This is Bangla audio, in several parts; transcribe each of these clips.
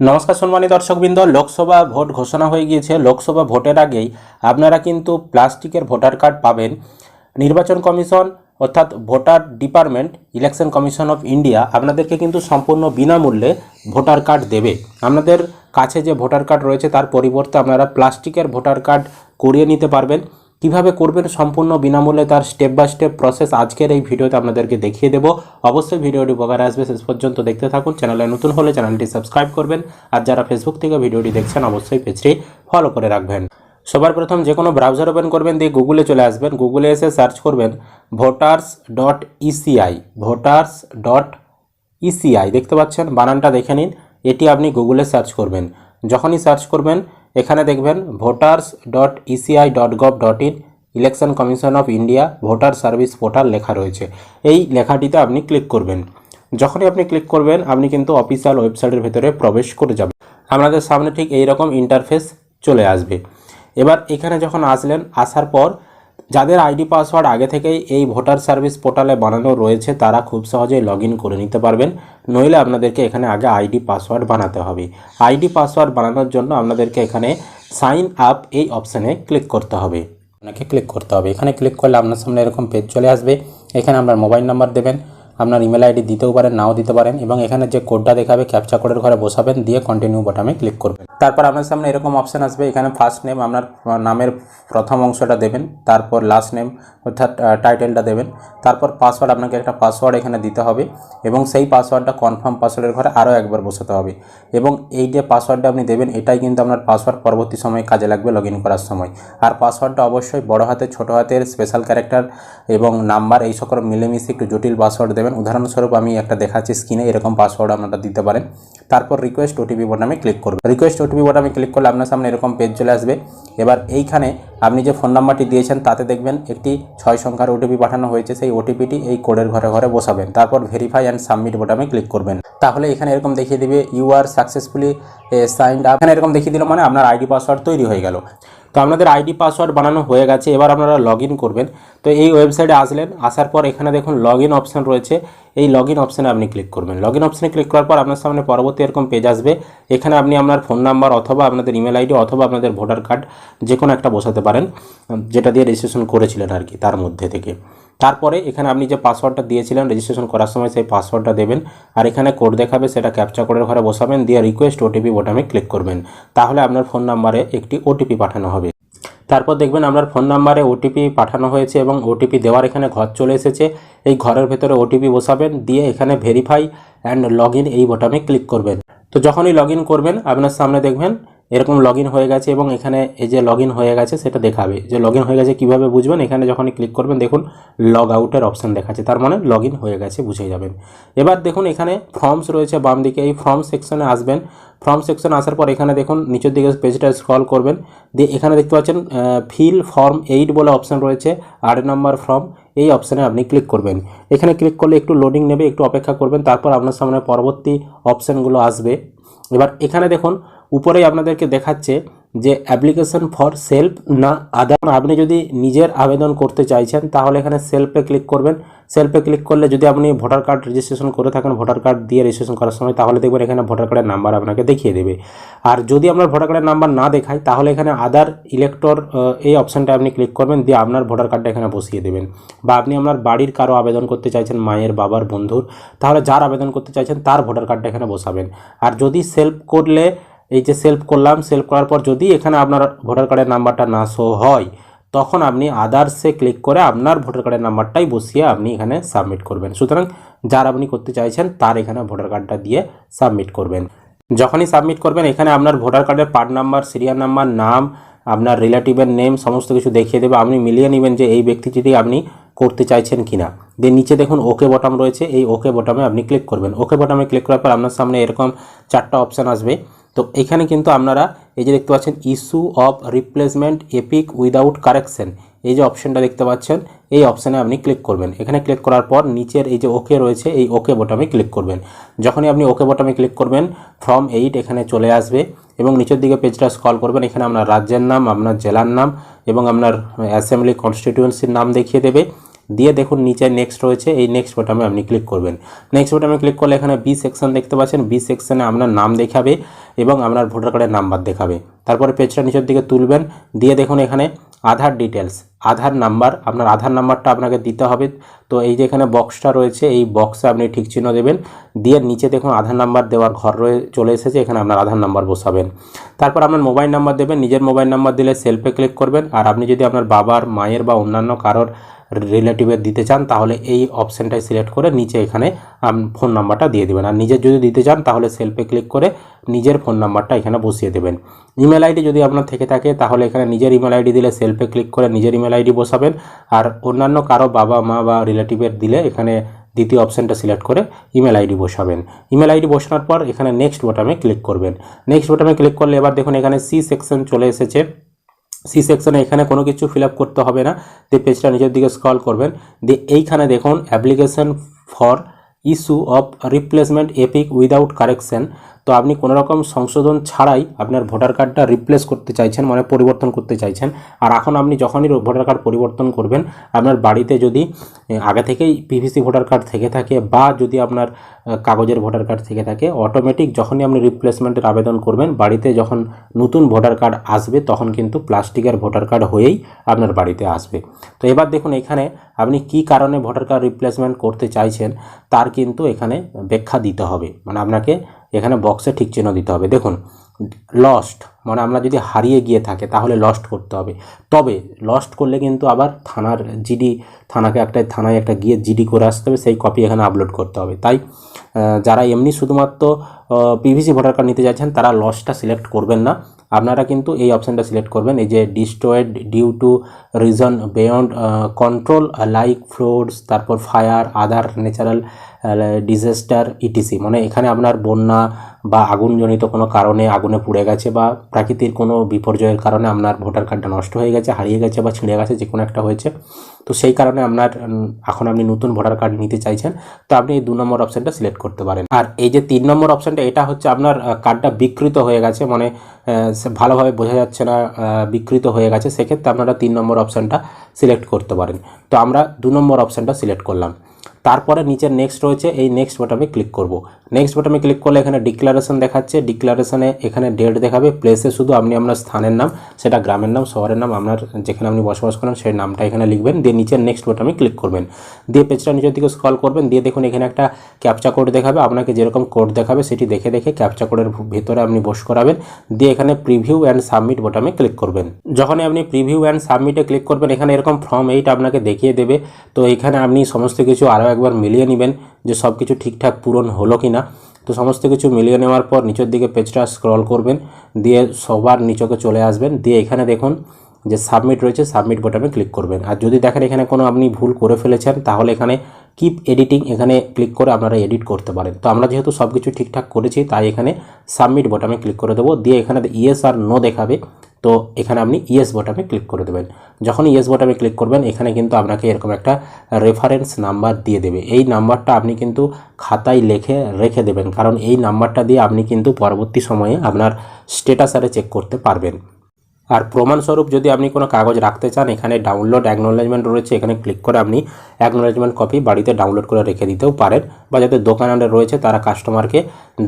নমস্কার সম্মানিত দর্শকবৃন্দ, লোকসভা ভোট ঘোষণা হয়ে গিয়েছে। লোকসভা ভোটের আগেই আপনারা কিন্তু প্লাস্টিকের ভোটার কার্ড পাবেন। নির্বাচন কমিশন অর্থাৎ voter department, election commission of India আপনাদেরকে কিন্তু সম্পূর্ণ বিনামূল্যে ভোটার কার্ড দেবে। আপনাদের কাছে যে ভোটার কার্ড রয়েছে তার পরিবর্তে আপনারা প্লাস্টিকের ভোটার কার্ড করিয়ে নিতে পারবেন। কীভাবে করবেন সম্পূর্ণ বিনামূল্যে তার স্টেপ বাই স্টেপ প্রসেস আজকের এই ভিডিওতে আপনাদেরকে দেখিয়ে দেবো। অবশ্যই ভিডিওটি উপকারে আসবে, শেষ পর্যন্ত দেখতে থাকুন। চ্যানেলে নতুন হলে চ্যানেলটি সাবস্ক্রাইব করবেন। আর যারা ফেসবুক থেকে ভিডিওটি দেখছেন, অবশ্যই পেজটি ফলো করে রাখবেন। সবার প্রথম যে কোনো ব্রাউজার ওপেন করবেন, দিয়ে গুগলে চলে আসবেন। গুগলে এসে সার্চ করবেন voters dot ECI voters dot ECI দেখতে পাচ্ছেন? বানানটা দেখে নিন। এটি আপনি গুগলে সার্চ করবেন। যখনই সার্চ করবেন এখানে দেখবেন voters dot ECI dot gov dot in election commission of India voter service portal লেখা রয়েছে। এই লেখাটিতে আপনি ক্লিক করবেন। যখনই আপনি ক্লিক করবেন, আপনি কিন্তু অফিসিয়াল ওয়েবসাইটের ভেতরে প্রবেশ করে যাবেন। আপনাদের সামনে ঠিক এই রকম ইন্টারফেস চলে আসবে। এবার এখানে যখন আসলেন, আসার পর যাদের আইডি পাসওয়ার্ড আগে থেকেই এই ভোটার সার্ভিস পোর্টালে বানানো রয়েছে, তারা খুব সহজেই লগ করে নিতে পারবেন। নইলে আপনাদেরকে এখানে আগে আইডি পাসওয়ার্ড বানাতে হবে। আইডি পাসওয়ার্ড বানানোর জন্য আপনাদেরকে এখানে সাইন আপ এই অপশানে ক্লিক করতে হবে। আপনাকে ক্লিক করতে হবে। এখানে ক্লিক করলে আপনার সামনে এরকম পেজ চলে আসবে। এখানে আপনার মোবাইল নাম্বার দেবেন। আপনার ইমেল আইডি দিতেও পারেন, নাও দিতে পারেন এবং এখানে যে কোডটা দেখাবে ক্যাপচা কোডের ঘরে বসাবেন, দিয়ে কন্টিনিউ বাটনে ক্লিক করবেন। তারপর আপনার সামনে এরকম অপশান আসবে, এখানে ফার্স্ট নেম আপনার নামের প্রথম অংশটা দেবেন, তারপর লাস্ট নেম অর্থাৎ টাইটেলটা দেবেন, তারপর পাসওয়ার্ড আপনাকে একটা পাসওয়ার্ড এখানে দিতে হবে এবং সেই পাসওয়ার্ডটা কনফার্ম পাসওয়ার্ডের ঘরে আরও একবার বসাতে হবে। এবং এই যে পাসওয়ার্ডটা আপনি দেবেন, এটাই কিন্তু আপনার পাসওয়ার্ড পরবর্তী সময়ে কাজে লাগবে লগ করার সময়। আর পাসওয়ার্ডটা অবশ্যই বড় হাতের ছোটো হাতের স্পেশাল ক্যারেক্টার এবং নাম্বার এই সকল মিলেমিশে একটু জটিল পাসওয়ার্ড দেবেন। উদাহরণস্বরূপ আমি একটা দেখাচ্ছি স্ক্রিনে এরকম পাসওয়ার্ড আপনারা দিতে পারেন। তারপর রিকোয়েস্ট ওটিপি বোটামে ক্লিক করবেন। রিকোয়েস্ট ওটিপি বোটামে ক্লিক করলে আপনার সামনে এরকম পেজ চলে আসবে। এবার এইখানে আপনি যে ফোন নাম্বারটি দিয়েছেন, তাতে দেখবেন একটি ছয় সংখ্যার ওটিপি পাঠানো হয়েছে। সেই ওটিপিটি এই কোডের ঘরে ঘরে বসাবেন। তারপর ভেরিফাই অ্যান্ড সাবমিট বোটামে ক্লিক করবেন। তাহলে এখানে এরকম দেখিয়ে দিবে you are successfully signed up এখানে এরকম দেখিয়ে দিল মানে আপনার আইডি পাসওয়ার্ড তৈরি হয়ে গেল। তো আপনাদের আইডি, পাসওয়ার্ড বানানো হয়ে গেছে, এবার আপনারা লগ করবেন। তো এই ওয়েবসাইটে আসলেন, আসার পর এখানে দেখুন লগ ইন অপশান রয়েছে। এই লগ ইন অপশানে আপনি ক্লিক করবেন। লগ ইন অপশানে ক্লিক করার পর আপনার সামনে পরবর্তী এরকম পেজ আসবে। এখানে আপনি আপনার ফোন নাম্বার অথবা আপনাদের ইমেল আইডি অথবা আপনাদের ভোটার কার্ড যে কোনো একটা বসাতে পারেন, যেটা দিয়ে রেজিস্ট্রেশন করেছিলেন আর কি, তার মধ্যে থেকে। তারপরে এখানে আপনি যে পাসওয়ার্ডটা দিয়েছিলেন রেজিস্ট্রেশন করার সময় সেই পাসওয়ার্ডটা দেবেন। আর এখানে কোড দেখাবে, সেটা ক্যাপচা কোডের ঘরে বসাবেন, দিয়ে রিকোয়েস্ট ওটিপি বোটামে ক্লিক করবেন। তাহলে আপনার ফোন নাম্বারে একটি ওটিপি পাঠানো হবে। তারপর দেখবেন আপনার ফোন নাম্বারে ওটিপি পাঠানো হয়েছে এবং ওটিপি দেওয়ার এখানে ঘর চলে এসেছে। এই ঘরের ভেতরে ওটিপি বসাবেন, দিয়ে এখানে ভেরিফাই অ্যান্ড লগ এই বোটামে ক্লিক করবেন। তো যখনই লগ করবেন, আপনার সামনে দেখবেন এরকম লগ হয়ে গেছে এবং এখানে এই যে লগ হয়ে গেছে সেটা দেখাবে। যে লগ হয়ে গেছে কীভাবে বুঝবেন? এখানে যখনই ক্লিক করবেন, দেখুন লগ আউটের অপশান দেখাচ্ছে। তার মানে লগ হয়ে গেছে বুঝে যাবেন। এবার দেখুন এখানে ফর্মস রয়েছে বাম দিকে এই ফর্ম সেকশনে আসবেন। ফর্ম সেকশন আসার পর এখানে দেখুন নিচের দিকে পেজটা স্ক্রল করবেন। দিয়ে এখানে দেখতে পাচ্ছেন ফিল ফর্ম এইট বলে অপশান রয়েছে, আট নম্বর ফর্ম এই অপশানে আপনি ক্লিক করবেন। এখানে ক্লিক করলে একটু লোডিং নেবে, একটু অপেক্ষা করবেন। তারপর আপনার সামনে পরবর্তী অপশানগুলো আসবে। এবার এখানে দেখুন উপরেই আপনাদেরকে দেখাচ্ছে যে অ্যাপ্লিকেশন ফর সেলফ না আদার আপনি যদি নিজের আবেদন করতে চাইছেন, তাহলে এখানে সেলফে ক্লিক করবেন। সেলফে ক্লিক করলে যদি আপনি ভোটার কার্ড রেজিস্ট্রেশন করে থাকেন ভোটার কার্ড দিয়ে রেজিস্ট্রেশন করার সময়, তাহলে দেখবেন এখানে ভোটার কার্ডের নাম্বার আপনাকে দেখিয়ে দেবে। আর যদি আপনার ভোটার কার্ডের নাম্বার না দেখায়, তাহলে এখানে আদার ইলেক্টর এই অপশানটা আপনি ক্লিক করবেন, দিয়ে আপনার ভোটার কার্ডটা এখানে বসিয়ে দেবেন। বা আপনি আপনার বাড়ির কারও আবেদন করতে চাইছেন, মায়ের, বাবার, বন্ধুর, তাহলে যার আবেদন করতে চাইছেন, তার ভোটার কার্ডটা এখানে বসাবেন। আর যদি সেলফ করলে এই যে সেলফ করলাম সেলফ করার পর যদি এখানে আপনার ভোটার কার্ডের নাম্বারটা না শো হয়, তখন আপনি আদার্সে ক্লিক করে আপনার ভোটার কার্ডের নাম্বারটাই বসিয়ে আপনি এখানে সাবমিট করবেন। সুতরাং যার আপনি করতে চাইছেন, তার এখানে ভোটার কার্ডটা দিয়ে সাবমিট করবেন। যখনই সাবমিট করবেন, এখানে আপনার ভোটার কার্ডের পার্ট নাম্বার সিরিয়াল নাম্বার নাম, আপনার রিলেটিভের নেম সমস্ত কিছু দেখিয়ে দেবে। আপনি মিলিয়ে নেবেন যে এই ব্যক্তিটি আপনি করতে চাইছেন কিনা। দিয়ে নিচে দেখুন ওকে বটম রয়েছে। এই ওকে বটমে আপনি ক্লিক করবেন। ওকে বটমে ক্লিক করার পর আপনার সামনে এরকম চারটা অপশান আসবে। তো এখানে কিন্তু আপনারা এই যে দেখতে পাচ্ছেন issue of replacement EPIC without correction এই যে অপশানটা দেখতে পাচ্ছেন, এই অপশানে আপনি ক্লিক করবেন। এখানে ক্লিক করার পর নিচের এই যে ওকে রয়েছে, এই ওকে বটমে ক্লিক করবেন। যখনই আপনি ওকে বটমে ক্লিক করবেন ফ্রম এইট এখানে চলে আসবে এবং নিচের দিকে পেজটা স্ক্রল করবেন। এখানে আপনার রাজ্যের নাম, আপনার জেলার নাম এবং আপনার অ্যাসেম্বলি কনস্টিটিউয়েন্সির নাম দেখিয়ে দেবে। দিয়ে দেখুন নিচে নেক্সট রয়েছে, এই নেক্সট বোটামে আপনি ক্লিক করবেন। নেক্সট বোটামে ক্লিক করলে এখানে বি সেকশন দেখতে পাচ্ছেন। বি সেকশনে আপনার নাম দেখাবে এবং আপনার ভোটার কার্ডের নাম্বার দেখাবে। তারপরে পেজটা নিচের দিকে তুলবেন। দিয়ে দেখুন এখানে আধার ডিটেলস আধার নাম্বার, আপনার আধার নাম্বারটা আপনাকে দিতে হবে। তো এই যে এখানে বক্সটা রয়েছে, এই বক্সে আপনি ঠিক চিহ্ন দেবেন। দিয়ে নিচে দেখুন আধার নাম্বার দেওয়ার ঘর রয়ে, চলে এসেছে, এখানে আপনার আধার নাম্বার বসাবেন। তারপর আপনার মোবাইল নাম্বার দেবেন, নিজের মোবাইল নাম্বার দিলে সেলফে ক্লিক করবেন। আর আপনি যদি আপনার বাবার, মায়ের বা অন্যান্য কারোর রিলেটিভের দিতে চান, তাহলে এই অপশানটাই সিলেক্ট করে নিচে এখানে ফোন নাম্বারটা দিয়ে দেবেন। আর নিজের যদি দিতে চান, তাহলে সেলফে ক্লিক করে নিজের ফোন নাম্বারটা এখানে বসিয়ে দেবেন। ইমেল আইডি যদি আপনার থেকে থাকে, তাহলে এখানে নিজের ইমেল আইডি দিলে সেলফে ক্লিক করে নিজের ইমেল আইডি বসাবেন আর অন্যান্য কারও বাবা, মা বা রিলেটিভের দিলে এখানে দ্বিতীয় অপশানটা সিলেক্ট করে ইমেল আইডি বসাবেন। ইমেল আইডি বসানোর পর এখানে নেক্সট বোটামে ক্লিক করবেন। নেক্সট বোটামে ক্লিক করলে এবার দেখুন এখানে সি সেকশন চলে এসেছে। সি সেকশনে এখানে কোনো কিছু ফিল করতে হবে না। দিয়ে পেজটা নিজের দিকে স্ক্রল করবেন। দিয়ে এইখানে দেখুন application for issue of replacement EPIC without correction. তো আপনি কোনো রকম সংশোধন ছাড়াই আপনার ভোটার কার্ডটা রিপ্লেস করতে চাইছেন মানে পরিবর্তন করতে চাইছেন। আর এখন আপনি যখনই ভোটার কার্ড পরিবর্তন করবেন, আপনার বাড়িতে যদি আগে থেকেই পিভিসি ভোটার কার্ড থেকে থাকে বা যদি আপনার কাগজের ভোটার কার্ড থেকে থাকে অটোমেটিক যখনই আপনি রিপ্লেসমেন্টের আবেদন করবেন, বাড়িতে যখন নতুন ভোটার কার্ড আসবে, তখন কিন্তু প্লাস্টিকের ভোটার কার্ড হয়েই আপনার বাড়িতে আসবে। তো এবার দেখুন এখানে আপনি কি কারণে ভোটার কার্ড রিপ্লেসমেন্ট করতে চাইছেন, তার কিন্তু এখানে ব্যাখ্যা দিতে হবে। মানে আপনাকে এখানে বক্সে ঠিক চিহ্ন দিতে হবে। দেখুন লস্ট মানে আমরা যদি হারিয়ে গিয়ে থাকে, তাহলে লস্ট করতে হবে। তবে লস্ট করলে কিন্তু আবার থানার জিডি থানাকে একটা, থানায় একটা গিয়ে জিডি করে আসতে হবে, সেই কপি এখানে আপলোড করতে হবে। তাই যারা এমনি শুধুমাত্র পিভিসি ভোটার কার্ড নিতে চাইছেন তারা লসটা সিলেক্ট করবেন না। আপনারা কিন্তু এই অপশানটা সিলেক্ট করবেন। এই যে destroyed due to reason beyond control like floods তারপর fire other natural disaster etc মানে এখানে আপনার বন্যা বা আগুনজনিত কোনো কারণে আগুনে পুড়ে গেছে বা প্রাকৃতিক কোনো বিপর্যয়ের কারণে আপনার ভোটার কার্ডটা নষ্ট হয়ে গেছে, হারিয়ে গেছে বা ছিঁড়ে গেছে যে কোনো একটা হয়েছে। তো সেই কারণে আপনার এখন আপনি নতুন ভোটার কার্ড নিতে চাইছেন, তো আপনি এই দু নম্বর অপশানটা সিলেক্ট করতে পারেন। আর এই যে তিন নম্বর অপশানটা এটা হচ্ছে আপনার কার্ডটা বিকৃত হয়ে গেছে মানে ভালোভাবে বোঝা যাচ্ছে না বিকৃত হয়ে গেছে, সেক্ষেত্রে আপনারা তিন নম্বর অপশানটা সিলেক্ট করতে পারেন। তো আমরা দু নম্বর অপশানটা সিলেক্ট করলাম। তারপরে নিচে নেক্সট রয়েছে, এই নেক্সট বাটনে ক্লিক করব। নেক্সট বাটনে ক্লিক করলে এখানে ডিক্লারেশন দেখাচ্ছে। ডিক্লারেশনে এখানে ডেট দেখাবে। প্লেসে শুধু আপনি আপনার স্থানের নাম, সেটা গ্রামের নাম, শহরের নাম, আপনার যেখানে আপনি বসবাস করেন সেই নামটা এখানে লিখবেন। দিয়ে নিচে নেক্সট বাটনে ক্লিক করবেন। দিয়ে পেজটা নিচের দিকে স্ক্রল করবেন। দিয়ে দেখুন এখানে একটা ক্যাপচা কোড দেখাবে। আপনাকে যেরকম কোড দেখাবে সেটি দেখে দেখে ক্যাপচা কোডের ভেতরে আপনি বস করাবেন। দিয়ে এখানে প্রিভিউ অ্যান্ড সাবমিট বোটামে ক্লিক করবেন। যখনই আপনি প্রিভিউ অ্যান্ড সাবমিটে ক্লিক করবেন, এখানে এরকম ফর্ম এইট আপনাকে দেখিয়ে দেবে। তো এখানে আপনি সমস্ত কিছু আরও একবার মিলিয়ে নেবেন যে সব কিছু ঠিকঠাক পূরণ হলো কি না তো সমস্ত কিছু মিলিয়ে নেওয়ার পর নিচের দিকে পেজটা স্ক্রল করবেন, দিয়ে সবার নিচকে চলে আসবেন। দিয়ে এখানে দেখুন যে সাবমিট রয়েছে সাবমিট বোটামে ক্লিক করবেন। আর যদি দেখেন এখানে কোনো আপনি ভুল করে ফেলেছেন, তাহলে এখানে কিপ এডিটিং এখানে ক্লিক করে আপনারা এডিট করতে পারেন। তো আমরা যেহেতু সব কিছু ঠিকঠাক করেছি, তাই এখানে সাবমিট বোটামে ক্লিক করে দেবো। দিয়ে এখানে ইয়েস আর নো দেখাবে। তো এখানে আপনি ইয়েস বটামে ক্লিক করে দেবেন। যখন ইয়েস বটামে ক্লিক করবেন, এখানে কিন্তু আপনাকে এরকম একটা রেফারেন্স নাম্বার দিয়ে দেবে। এই নাম্বারটা আপনি কিন্তু খাতায় লেখে রেখে দেবেন, কারণ এই নাম্বারটা দিয়ে আপনি কিন্তু পরবর্তী সময়ে আপনার স্টেটাস আরে চেক করতে পারবেন। আর প্রমাণস্বরূপ যদি আপনি কোনো কাগজ রাখতে চান, এখানে ডাউনলোড অ্যাকনোলেজমেন্ট রয়েছে, এখানে ক্লিক করে আপনি অ্যাকনোলেজমেন্ট কপি বাড়িতে ডাউনলোড করে রেখে দিতেও পারেন বা যাদের দোকানে রয়েছে, তারা কাস্টমারকে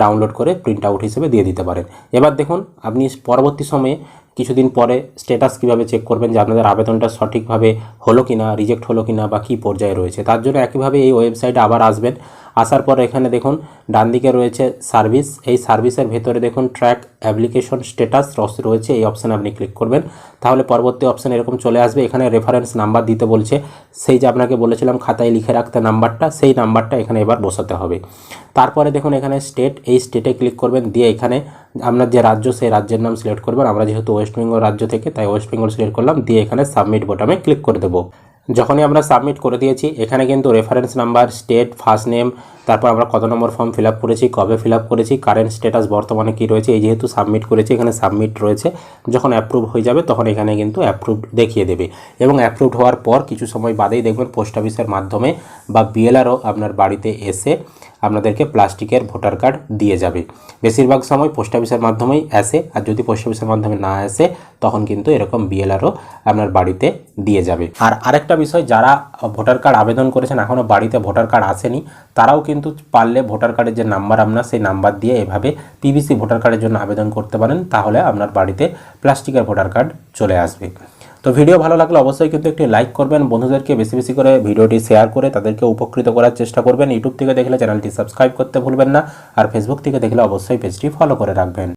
ডাউনলোড করে প্রিন্ট আউট হিসেবে দিয়ে দিতে পারেন। এবার দেখুন, আপনি পরবর্তী সময়ে কিছুদিন পরে স্ট্যাটাস কীভাবে চেক করবেন যে আপনাদের আবেদনটা সঠিকভাবে হলো কি না রিজেক্ট হলো কি না বা কী পর্যায়ে রয়েছে। তার জন্য একইভাবে এই ওয়েবসাইটে আবার আসবেন। আসার পর এখানে দেখুন, ডান দিকে রয়েছে সার্ভিস। এই সার্ভিসের ভেতরে দেখুন, ট্র্যাক অ্যাপ্লিকেশন স্ট্যাটাস রয়েছে। এই অপশানে আপনি ক্লিক করবেন। তাহলে পরবর্তী অপশান এরকম চলে আসবে। এখানে রেফারেন্স নাম্বার দিতে বলছে। সেই যে আপনাকে বলেছিলাম, খাতায় লিখে রাখতে নাম্বারটা, সেই নাম্বারটা এখানে এবার বসাতে হবে। তারপরে দেখুন, এখানে স্টেট এই স্টেটে ক্লিক করবেন। দিয়ে এখানে আপনার যে রাজ্য, সেই রাজ্যের নাম সিলেক্ট করবেন। আমরা যেহেতু ওয়েস্ট বেঙ্গল রাজ্য থেকে, তাই ওয়েস্ট বেঙ্গল সিলেক্ট করলাম। দিয়ে এখানে সাবমিট বোটামে ক্লিক করে দেবো। যখনই আমরা সাবমিট করে দিয়েছি, এখানে কিন্তু reference number state first name তারপর আমরা কত নম্বর ফর্ম ফিল করেছি, কবে ফিল করেছি কারেন্ট স্ট্যাটাস বর্তমানে কী রয়েছে, এই যেহেতু সাবমিট করেছি, এখানে সাবমিট রয়েছে, যখন অ্যাপ্রুভ হয়ে যাবে তখন এখানে কিন্তু অ্যাপ্রুভ দেখিয়ে দেবে। এবং অ্যাপ্রুভড হওয়ার পর কিছু সময় বাদেই দেখবেন পোস্ট অফিসের মাধ্যমে বা বিএলআরও আপনার বাড়িতে এসে আপনাদেরকে প্লাস্টিকের ভোটার কার্ড দিয়ে যাবে। বেশিরভাগ সময় পোস্ট অফিসের মাধ্যমেই আসে, আর যদি পোস্ট অফিসের মাধ্যমে না আসে, তখন কিন্তু এরকম বিএলআরও আপনার বাড়িতে দিয়ে যাবে। আর আরেকটা বিষয়, যারা ভোটার কার্ড আবেদন করেছেন এখনও বাড়িতে ভোটার কার্ড আসেনি, তারাও কিন্তু পারলে ভোটার কার্ডের যে নাম্বার আপনার, সেই নাম্বার দিয়ে এভাবে পিভিসি ভোটার কার্ডের জন্য আবেদন করতে পারেন, তাহলে আপনার বাড়িতে প্লাস্টিকের ভোটার কার্ড চলে আসবে। তো ভিডিও ভালো লাগলে অবশ্যই কিন্তু একটি লাইক করবেন। বন্ধুদেরকে বেশি বেশি করে ভিডিওটি শেয়ার করে তাদেরকে উপকৃত করার চেষ্টা করবেন। ইউটিউব থেকে দেখলে চ্যানেলটি সাবস্ক্রাইব করতে ভুলবেন না। আর ফেসবুক থেকে দেখলে অবশ্যই পেজটি ফলো করে রাখবেন।